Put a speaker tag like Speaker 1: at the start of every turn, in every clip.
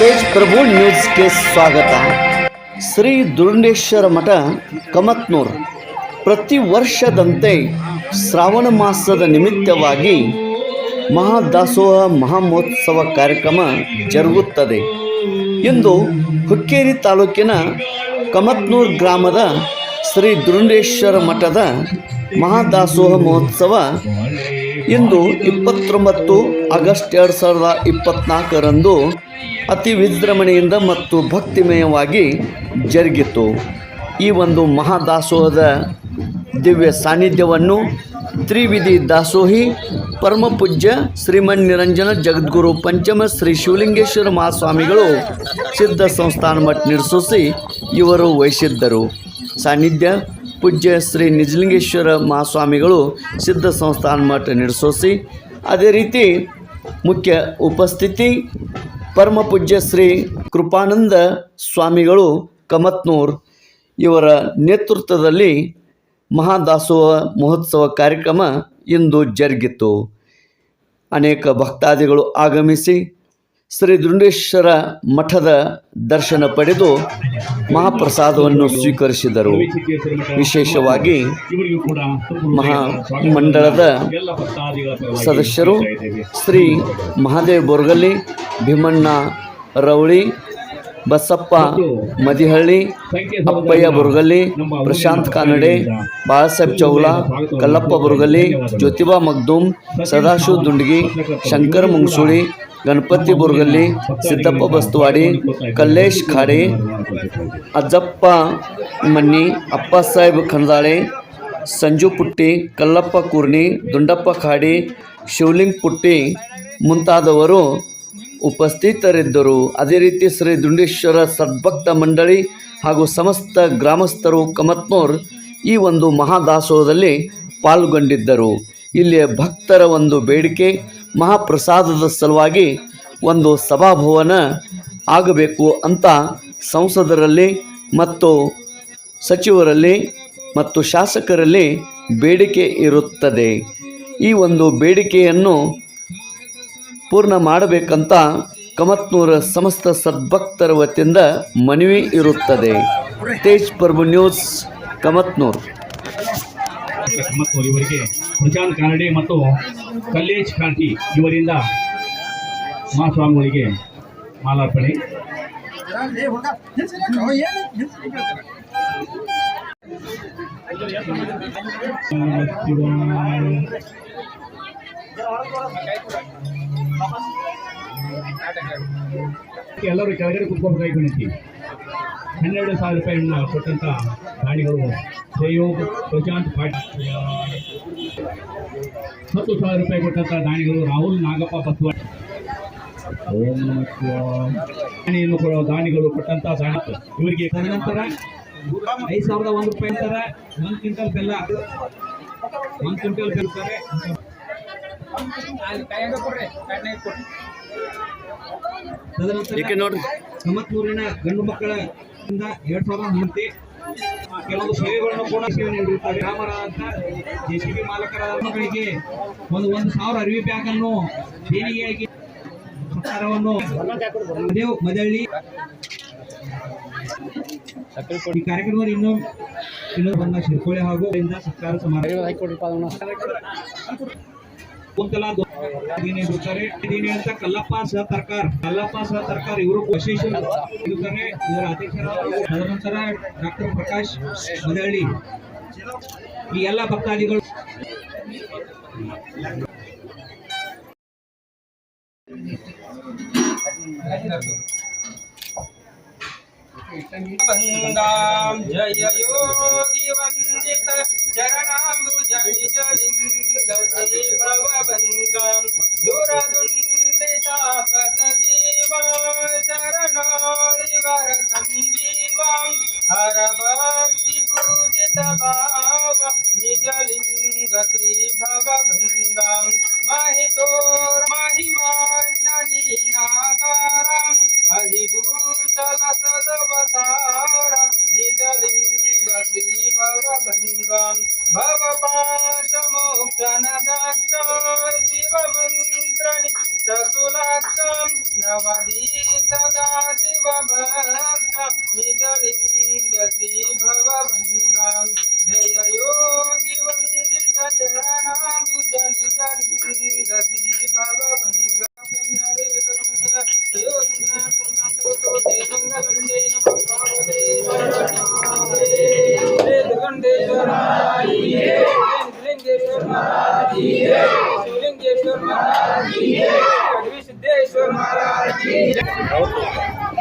Speaker 1: ತೇಜ್ ಪ್ರಭು ನ್ಯೂಸ್ಗೆ ಸ್ವಾಗತ. ಶ್ರೀ ದುರುಂಡೇಶ್ವರ ಮಠ, ಕಮತ್ನೂರ್. ಪ್ರತಿ ವರ್ಷದಂತೆ ಶ್ರಾವಣ ಮಾಸದ ನಿಮಿತ್ತವಾಗಿ ಮಹಾದಾಸೋಹ ಮಹಾಮಹೋತ್ಸವ ಕಾರ್ಯಕ್ರಮ ಜರುಗುತ್ತದೆ. ಇಂದು ಹುಕ್ಕೇರಿ ತಾಲೂಕಿನ ಕಮತ್ನೂರ್ ಗ್ರಾಮದ ಶ್ರೀ ದುರುಂಡೇಶ್ವರ ಮಠದ ಮಹಾದಾಸೋಹ ಮಹೋತ್ಸವ ಇಂದು ಇಪ್ಪತ್ತೊಂಬತ್ತು ಆಗಸ್ಟ್ ಎರಡು ಸಾವಿರದ ಇಪ್ಪತ್ತ್ನಾಲ್ಕರಂದು ಅತಿ ವಿಜೃಂಭಣೆಯಿಂದ ಮತ್ತು ಭಕ್ತಿಮಯವಾಗಿ ಜರುಗಿತು. ಈ ಒಂದು ಮಹಾದಾಸೋಹದ ದಿವ್ಯ ಸಾನ್ನಿಧ್ಯವನ್ನು ತ್ರಿವಿಧಿ ದಾಸೋಹಿ, ಪರಮಪೂಜ್ಯ ಶ್ರೀಮನ್ ನಿರಂಜನ ಜಗದ್ಗುರು ಪಂಚಮ ಶ್ರೀ ಶಿವಲಿಂಗೇಶ್ವರ ಮಹಾಸ್ವಾಮಿಗಳು ಸಿದ್ಧ ಸಂಸ್ಥಾನ ಮಠ ನಿರ್ಸೂಸಿ ಇವರು ವಹಿಸಿದ್ದರು. ಸಾನ್ನಿಧ್ಯ ಪೂಜ್ಯ ಶ್ರೀ ನಿಜಲಿಂಗೇಶ್ವರ ಮಹಾಸ್ವಾಮಿಗಳು ಸಿದ್ಧ ಸಂಸ್ಥಾನ ಮಠ ನಡೆಸೋಸಿ, ಅದೇ ರೀತಿ ಮುಖ್ಯ ಉಪಸ್ಥಿತಿ ಪರಮ ಪೂಜ್ಯ ಶ್ರೀ ಕೃಪಾನಂದ ಸ್ವಾಮಿಗಳು ಕಮತ್ನೂರ್ ಇವರ ನೇತೃತ್ವದಲ್ಲಿ ಮಹಾದಾಸೋಹ ಮಹೋತ್ಸವ ಕಾರ್ಯಕ್ರಮ ಇಂದು ಜರುಗಿತು. ಅನೇಕ ಭಕ್ತಾದಿಗಳು ಆಗಮಿಸಿ ಶ್ರೀ ದುಂಡೇಶ್ವರ ಮಠದ ದರ್ಶನ ಪಡೆದು ಮಹಾಪ್ರಸಾದವನ್ನು ಸ್ವೀಕರಿಸಿದರು. ವಿಶೇಷವಾಗಿ ಮಹಾ ಮಂಡಳದ ಸದಸ್ಯರು ಶ್ರೀ ಮಹಾದೇವ್ ಬೋರ್ಗಲ್ಲಿ, ಭೀಮಣ್ಣ ರವಳಿ, ಬಸಪ್ಪ ಮದಿಹಳ್ಳಿ, ಅಪ್ಪಯ್ಯ ಬುರ್ಗಲ್ಲಿ, ಪ್ರಶಾಂತ್ ಕಾನಡೆ ಬಾಳಾಸಾಹೇಬ್ ಚೌಲಾ, ಕಲ್ಲಪ್ಪ ಬುರ್ಗಲ್ಲಿ, ಜ್ಯೋತಿಬಾ ಮಗ್ದೂಮ್ ಸದಾಶಿವ ದುಂಡಗಿ, ಶಂಕರ ಮುಂಗ್ಸುಳಿ ಗಣಪತಿ ಬುರ್ಗಲ್ಲಿ ಸಿದ್ದಪ್ಪ ಬಸ್ತುವಾಡಿ, ಕಲ್ಲೇಶ್ ಖಾಡೆ, ಅಜ್ಜಪ್ಪ ಮನ್ನಿ, ಅಪ್ಪ ಸಾಹೇಬ್ ಖಂದಾಳೆ ಸಂಜು ಪುಟ್ಟಿ, ಕಲ್ಲಪ್ಪ ಕೂರ್ಣಿ, ದುಂಡಪ್ಪ ಖಾಡಿ, ಶಿವಲಿಂಗ್ ಪುಟ್ಟಿ ಮುಂತಾದವರು ಉಪಸ್ಥಿತರಿದ್ದರು. ಅದೇ ರೀತಿ ಶ್ರೀ ದುಂಡೇಶ್ವರ ಸದ್ಭಕ್ತ ಮಂಡಳಿ ಹಾಗೂ ಸಮಸ್ತ ಗ್ರಾಮಸ್ಥರು ಕಮತ್ನೂರ್ ಈ ಒಂದು ಮಹಾದಾಸೋಹದಲ್ಲಿ ಪಾಲ್ಗೊಂಡಿದ್ದರು. ಇಲ್ಲಿಯ ಭಕ್ತರ ಒಂದು ಬೇಡಿಕೆ ಮಹಾಪ್ರಸಾದದ ಸಲುವಾಗಿ ಒಂದು ಸಭಾಭವನ ಆಗಬೇಕು ಅಂತ ಸಂಸದರಲ್ಲಿ ಮತ್ತು ಸಚಿವರಲ್ಲಿ ಮತ್ತು ಶಾಸಕರಲ್ಲಿ ಬೇಡಿಕೆ ಇರುತ್ತದೆ. ಈ ಒಂದು ಬೇಡಿಕೆಯನ್ನು ಪೂರ್ಣ ಮಾಡಬೇಕಂತ ಕಮತ್ನೂರ ಸಮಸ್ತ ಸದ್ಭಕ್ತರ ವತಿಯಿಂದ ಮನವಿ ಇರುತ್ತದೆ. ತೇಜ್ ಪ್ರಭು ನ್ಯೂಸ್, ಕಮತ್ನೂರ್.
Speaker 2: ಮತ್ತು ಇವರಿಗೆ ಪ್ರಶಾಂತ್ ಕನ್ನಡಿ ಮತ್ತು ಕಲ್ಲೇಶ್ ಕಾಂತಿ ಇವರಿಂದ ಮಹಾಸ್ವಾಮಿಗಳಿಗೆ ಮಾಲಾರ್ಪಣೆ. ಎಲ್ಲರೂ ಕೆಳಗಡೆ ಕುತ್ಕೋಬೇಕಾಗಿ ವಿನಂತಿ ಹನ್ನೆರಡು ಸಾವಿರ ರೂಪಾಯಿಯನ್ನು ಕೊಟ್ಟಂಥ ಪ್ರಾಣಿಗಳು ಜಯೋಗ ಪ್ರಶಾಂತ್ ಪಾಟೀಲ್ ಹತ್ತು ಸಾವಿರ ರೂಪಾಯಿ ಕೊಟ್ಟಂಥ ದಾನಿಗಳು ರಾಹುಲ್ ನಾಗಪ್ಪ ಬಸವ. ದಾನಿಯನ್ನು ದಾನಿಗಳು ಕೊಟ್ಟಂತ ದಾನ ಇವರಿಗೆ ತದನಂತರ ಐದು ಸಾವಿರದ ಒಂದು ರೂಪಾಯಿ ಅಂತಾರೆ. ಒಂದು ಕ್ವಿಂಟಲ್ ಬೆಲ್ಲ. ಒಂದು ಕ್ವಿಂಟಲ್ ಬೆಲ್ತಾರೆ ತದನಂತರ
Speaker 1: ಸಮತ್ಮೂರಿನ ನೋಡ್ರಿ.
Speaker 2: ಗಂಡು ಮಕ್ಕಳ ಇಂದ ಎರಡ್ ಸಾವಿರದ ಮೂರ್ತಿ ಕೆಲವು ಸೇವೆಗಳನ್ನು ಕೂಡ ಸೇವೆ ನೀಡಿರುತ್ತಾರೆ. ಗ್ರಾಮರ ಅಂತ ಜೆಸಿಬಿ ಮಾಲಕರ ಮಕ್ಕಳಿಗೆ ಒಂದು ಒಂದು ಸಾವಿರ ಅರಿವಿ ಬ್ಯಾಗ್ ಅನ್ನು ದೇಣಿಗೆಯಾಗಿ ಸರ್ಕಾರವನ್ನು ದೇವ್ ಮದಳ್ಳಿ ಈ ಕಾರ್ಯಕ್ರಮದಲ್ಲಿ ಇನ್ನೂ ಇನ್ನೂ ಬಂದ ಶಿರ್ಕೋಳೆ ಹಾಗೂ ಸರ್ಕಾರ ಸಮಾರಂಭ. ಕುಂತಲ ಬಿಡ್ತಾರೆ ಇದೀನಿ ಅಂತ ಕಲ್ಲಪ್ಪ ಸಹತರ್ಕಾರ್ ಕಲ್ಲಪ್ಪ ಸಹತರ್ಕಾರ್ ಇವರು ಅಸೋಸಿಯೇಷನ್ ಇರ್ತಾನೆ ಇವರ ಅಧ್ಯಕ್ಷರಾದ ಡಾಕ್ಟರ್ ಪ್ರಕಾಶ್ ಮದಹಳ್ಳಿ ಈ ಎಲ್ಲ ಭಕ್ತಾದಿಗಳು
Speaker 3: ಬಂದಾಂ. ಜಯ ಯೋಗಿ महाराज की जय शिवलिंगेश्वर महाराज की जय अग्नि सिद्धेश्वर महाराज की जय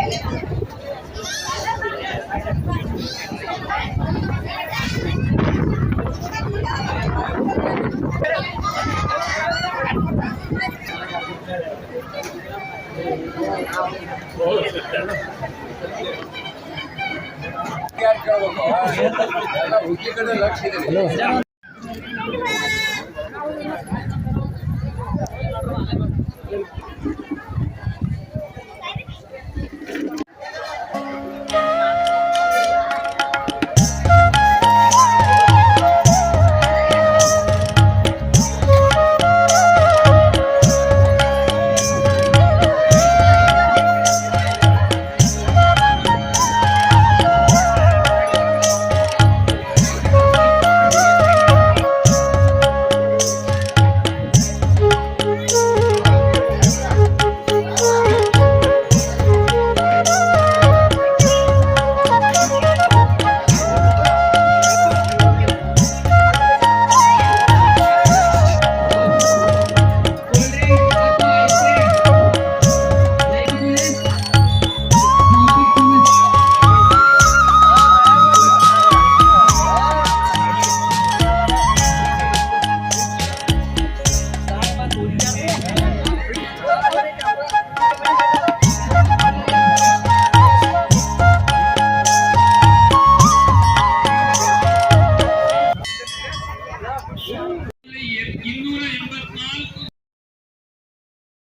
Speaker 3: ಹುಡುಗಿ ಕಡೆ ಲಕ್ಷ ಇದೆ